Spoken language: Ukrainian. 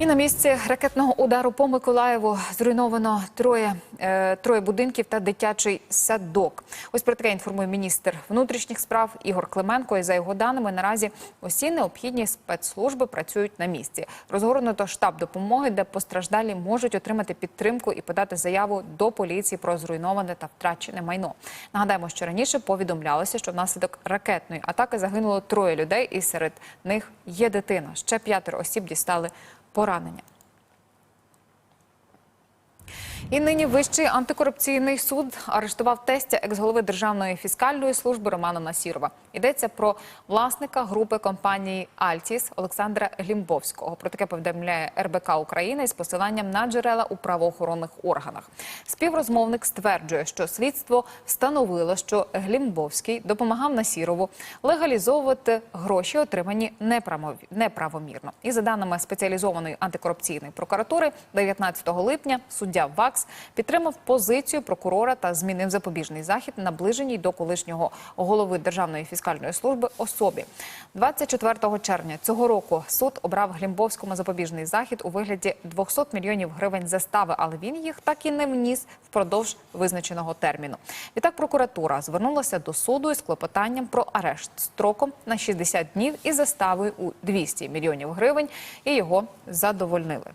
І на місці ракетного удару по Миколаєву зруйновано троє, е, троє будинків та дитячий садок. Ось про таке інформує міністр внутрішніх справ Ігор Клименко. І за його даними, наразі усі необхідні спецслужби працюють на місці. Розгорнуто штаб допомоги, де постраждалі можуть отримати підтримку і подати заяву до поліції про зруйноване та втрачене майно. Нагадаємо, що раніше повідомлялося, що внаслідок ракетної атаки загинуло троє людей, і серед них є дитина. Ще п'ятеро осіб дістали поранення. І нині Вищий антикорупційний суд арештував тестя екс-голови Державної фіскальної служби Романа Насірова. Йдеться про власника групи компанії Альтіс Олександра Глімбовського. Про таке повідомляє РБК України із посиланням на джерела у правоохоронних органах. Співрозмовник стверджує, що слідство встановило, що Глімбовський допомагав Насірову легалізовувати гроші, отримані неправомі- неправомірно. І за даними спеціалізованої антикорупційної прокуратури, 19 липня суддя ВАКС підтримав позицію прокурора та змінив запобіжний захід, наближеній до колишнього голови Державної фіскальної служби особі. 24 червня цього року суд обрав Глімбовському запобіжний захід у вигляді 200 мільйонів гривень застави, але він їх так і не вніс впродовж визначеного терміну. Відтак прокуратура звернулася до суду із клопотанням про арешт строком на 60 днів і заставою у 200 мільйонів гривень, і його задовольнили.